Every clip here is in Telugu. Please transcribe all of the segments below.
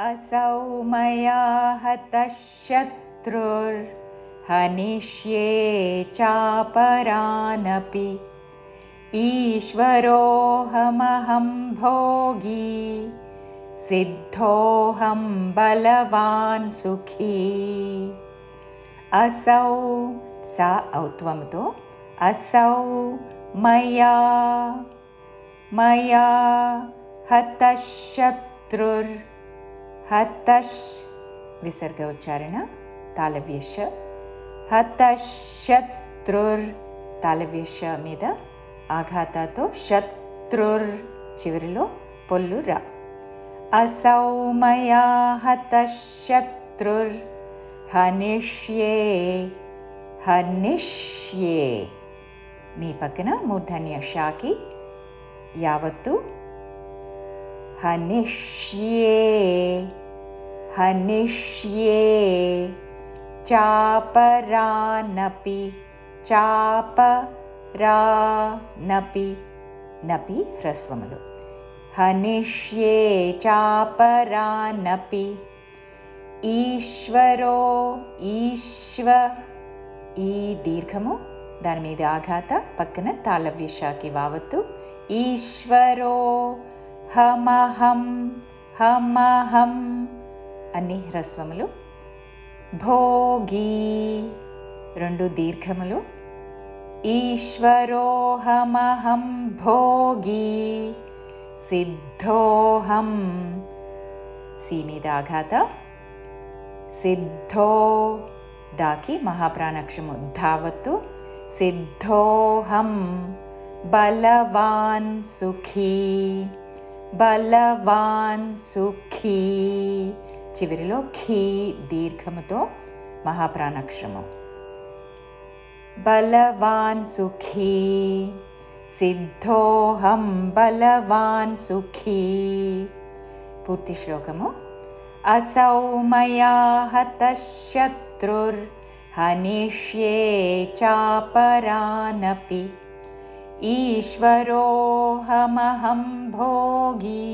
असौ मया हतः शत्रुर्हनिष्ये चापरानपि। ईश्वरोऽहमहं भोगी सिद्धोऽहं बलवान् सुखी। असौ सा औत्वमतो असौ मया मया हतः शत्रुर् హతష్ విసర్గ ఉచ్చారణ తాళవ్యష హతశత్రుర్ తాళవ్యష మీద ఆఘాతతో శత్రుర్ చివరిలో పొల్లు రా. అసౌమయా హతశత్రుర్ హనిష్యే హనిష్యే. నీ పక్కన మూర్ధన్య షాకి యావత్తు హనిష్యే. హనిష్యే చాపరానపి చాపరానపి నపి హ్రస్వములు హనిష్యే చాపరానపి ఈశ్వరో ఈశ్వ ఈ దీర్ఘము దాని మీద ఆఘాత పక్కన తాళవ్యషాకి వావత్తు ఈశ్వరో హమహం హమహం అన్ని హ్రస్వములు. భోగి రెండు దీర్ఘములు. ఈశ్వరోహమహం భోగి సిద్ధోహం. సి మీద ఆఘాత సిద్ధో దాకి మహాప్రాణక్షము ధావత్తు. సిద్ధోహం. బలవాన్ సుఖీ. బలవాన్ సుఖీ. చివరిలో ఖీ దీర్ఘముతో మహాప్రాణాక్షరము బలవాన్ సుఖీ సిద్ధోహం బలవాన్ సుఖీ పూర్తి శ్లోకము असौ मया हतः शत्रुर्हनिष्ये चापरानपि ईश्वरोऽहमहं भोगी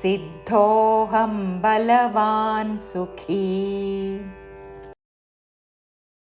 सिद्धोऽहं बलवान् सुखी